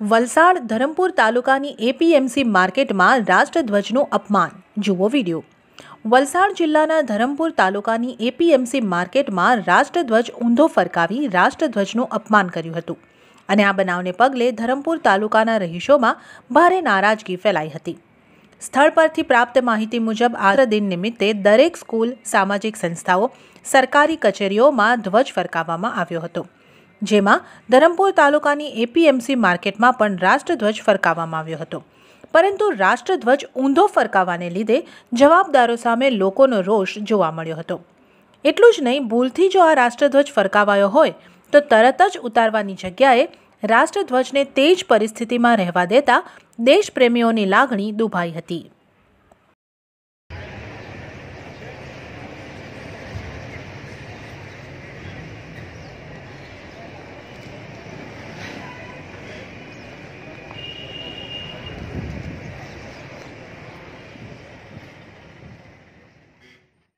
વલસાડ ધરમપુર તાલુકાની એપીએમસી માર્કેટમાં રાષ્ટ્રધ્વજનું અપમાન. જુઓ વીડિયો. વલસાડ જિલ્લાના ધરમપુર તાલુકાની એપીએમસી માર્કેટમાં રાષ્ટ્રધ્વજ ઊંધો ફરકાવી રાષ્ટ્રધ્વજનું અપમાન કર્યું હતું. અને આ બનાવને પગલે ધરમપુર તાલુકાના રહીશોમાં ભારે નારાજગી ફેલાઈ હતી. સ્થળ પરથી પ્રાપ્ત માહિતી મુજબ આ દિન નિમિત્તે દરેક સ્કૂલ, સામાજિક સંસ્થાઓ, સરકારી કચેરીઓમાં ધ્વજ ફરકાવવામાં આવ્યો હતો. જેમાં ધરમપુર તાલુકાની એપીએમસી માર્કેટમાં પણ રાષ્ટ્રધ્વજ ફરકાવવામાં આવ્યો હતો. પરંતુ રાષ્ટ્રધ્વજ ઊંધો ફરકાવવાને લીધે જવાબદારો સામે લોકોનો રોષ જોવા મળ્યો હતો. એટલું જ નહીં, ભૂલથી જો આ રાષ્ટ્રધ્વજ ફરકાવાયો હોય, તો તરત જ ઉતારવાની જગ્યાએ રાષ્ટ્રધ્વજને તે જ પરિસ્થિતિમાં રહેવા દેતા દેશપ્રેમીઓની લાગણી દુભાઈ હતી.